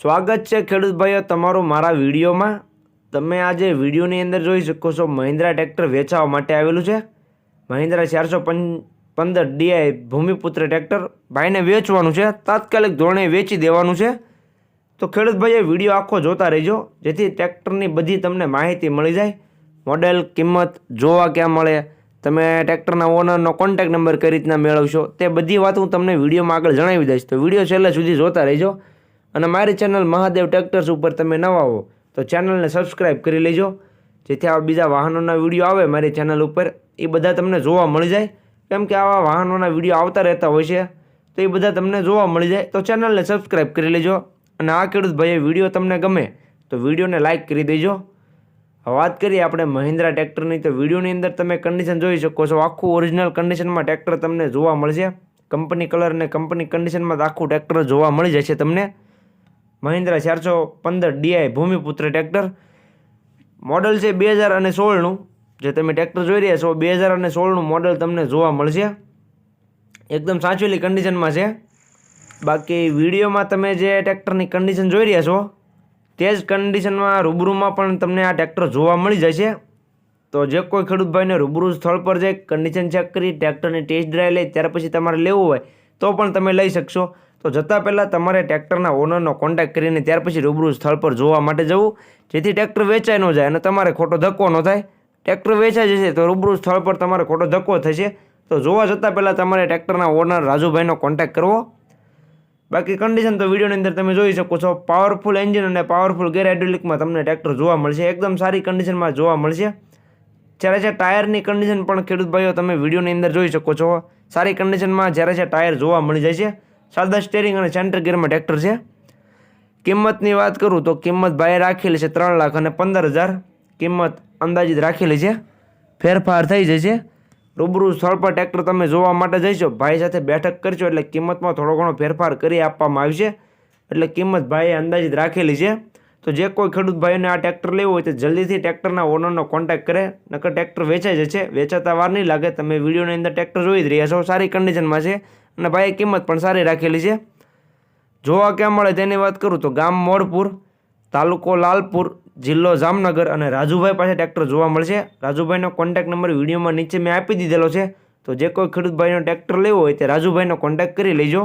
સ્વાગત છે ખેડૂત ભાઈઓ તમારું મારા વિડીયોમાં. તમે આજે વિડીયોની અંદર જોઈ શકો છો મહિન્દ્રા ટ્રેક્ટર વેચાવા માટે આવેલું છે. મહિન્દ્રા ચારસો પંદર ડીઆઈ ભૂમિપુત્ર ટ્રેક્ટર ભાઈને વેચવાનું છે. તાત્કાલિક ધોરણે વેચી દેવાનું છે. તો ખેડૂત ભાઈએ વીડિયો આખો જોતા રહેજો, જેથી ટ્રેક્ટરની બધી તમને માહિતી મળી જાય. મોડેલ, કિંમત જોવા ક્યાં મળે, તમે ટ્રેક્ટરના ઓનરનો કોન્ટેક્ટ નંબર કઈ રીતના મેળવશો, તે બધી વાત હું તમને વિડીયોમાં આગળ જણાવી દઈશ. તો વીડિયો છેલ્લે સુધી જોતા રહેજો. અને મારી ચેનલ મહાદેવ ટ્રેક્ટર્સ ઉપર તમે નવા હો, તો ચેનલને સબસ્ક્રાઈબ કરી લેજો. જેથી આવા બીજા વાહનોના વીડિયો આવે મારી ચેનલ ઉપર, એ બધા તમને જોવા મળી જાય. કેમ કે આવા વાહનોના વીડિયો આવતા રહેતા હોય છે, તો એ બધા તમને જોવા મળી જાય. તો ચેનલને સબસ્ક્રાઈબ કરી લેજો અને આ ખેડૂત ભાઈએ વીડિયો તમને ગમે, તો વિડીયોને લાઇક કરી દેજો. વાત કરીએ આપણે મહિન્દ્રા ટ્રેક્ટરની, તો વિડીયોની અંદર તમે કન્ડિશન જોઈ શકો છો. આખું ઓરિજિનલ કન્ડિશનમાં ટ્રેક્ટર તમને જોવા મળશે. કંપની કલર અને કંપની કન્ડિશનમાં આખું ટ્રેક્ટર જોવા મળી જશે તમને. મહિન્દ્રા ચારસો પંદર ડીઆઈ ભૂમિપુત્ર ટ્રેક્ટર. મોડલ છે બે હજાર અને સોળનું. જે તમે ટ્રેક્ટર જોઈ રહ્યા છો, બે હજાર અને સોળનું મોડલ તમને જોવા મળશે. એકદમ સાચવેલી કન્ડિશનમાં છે. બાકી વિડીયોમાં તમે જે ટ્રેક્ટરની કન્ડિશન જોઈ રહ્યા છો, તે જ કન્ડિશનમાં રૂબરૂમાં પણ તમને આ ટ્રેક્ટર જોવા મળી જશે. તો જે કોઈ ખેડૂત ભાઈને રૂબરૂ સ્થળ પર જઈ કન્ડિશન ચેક કરી, ટ્રેક્ટરની ટેસ્ટ ડ્રાઈવ લઈ, ત્યાર પછી તમારે લેવું હોય, તો પણ તમે લઈ શકશો. તો જતાં પહેલાં તમારે ટ્રેક્ટરના ઓનરનો કોન્ટેક્ટ કરીને ત્યાર પછી રૂબરૂ સ્થળ પર જોવા માટે જવું, જેથી ટ્રેક્ટર વેચાઈ ન જાય અને તમારે ખોટો ધક્કો ન થાય. ટ્રેક્ટર વેચાઈ જશે તો રૂબરૂ સ્થળ પર તમારે ખોટો ધક્કો થશે. તો જોવા જતાં પહેલાં તમારે ટ્રેક્ટરના ઓનર રાજુભાઈનો કોન્ટેક્ટ કરવો. બાકી કન્ડિશન તો વિડીયોની અંદર તમે જોઈ શકો છો. પાવરફુલ એન્જિન અને પાવરફુલ ગેર હાઇડ્રોલિકમાં તમને ટ્રેક્ટર જોવા મળશે. એકદમ સારી કન્ડિશનમાં જોવા મળશે. જ્યારે છે ટાયરની કન્ડિશન પણ ખેડૂત ભાઈઓ તમે વિડીયોની અંદર જોઈ શકો છો. સારી કન્ડિશનમાં જ્યારે છે ટાયર જોવા મળી જાય છે સાદા સ્ટેરિંગ અને સેન્ટર ગિયરમાં ટ્રેક્ટર છે. કિંમતની વાત કરું તો કિંમત ભાઈએ રાખેલી છે ત્રણ લાખ અને પંદર હજાર. કિંમત અંદાજિત રાખેલી છે. ફેરફાર થઈ જશે. રૂબરૂ સ્થળ પર ટ્રેક્ટર તમે જોવા માટે જઈશો. ભાઈ સાથે બેઠક કરશો એટલે કિંમતમાં થોડો ઘણો ફેરફાર કરી આપવામાં આવશે. એટલે કિંમત ભાઈએ અંદાજિત રાખેલી છે. તો જે કોઈ ખેડૂત ભાઈઓને આ ટ્રેક્ટર લેવું હોય તો જલ્દીથી ટ્રેક્ટરના ઓનરનો કોન્ટેક્ટ કરે. નકર ટ્રેક્ટર વેચાઈ જશે. વેચાતા વાર નહીં લાગે. તમે વિડીયોની અંદર ટ્રેક્ટર જોઈ જ રહ્યા છો. સારી કન્ડિશનમાં છે. અને ભાઈએ કિંમત પણ સારી રાખેલી છે. જોવા ક્યાં મળે તેની વાત કરું તો ગામ મોડપુર, તાલુકો લાલપુર, જિલ્લો જામનગર અને રાજુભાઈ પાસે ટ્રેક્ટર જોવા મળશે. રાજુભાઈનો કોન્ટેક્ટ નંબર વિડીયોમાં નીચે મેં આપી દીધેલો છે. તો જે કોઈ ખેડૂત ભાઈનો ટ્રેક્ટર લેવો હોય તે રાજુભાઈનો કોન્ટેક્ટ કરી લેજો.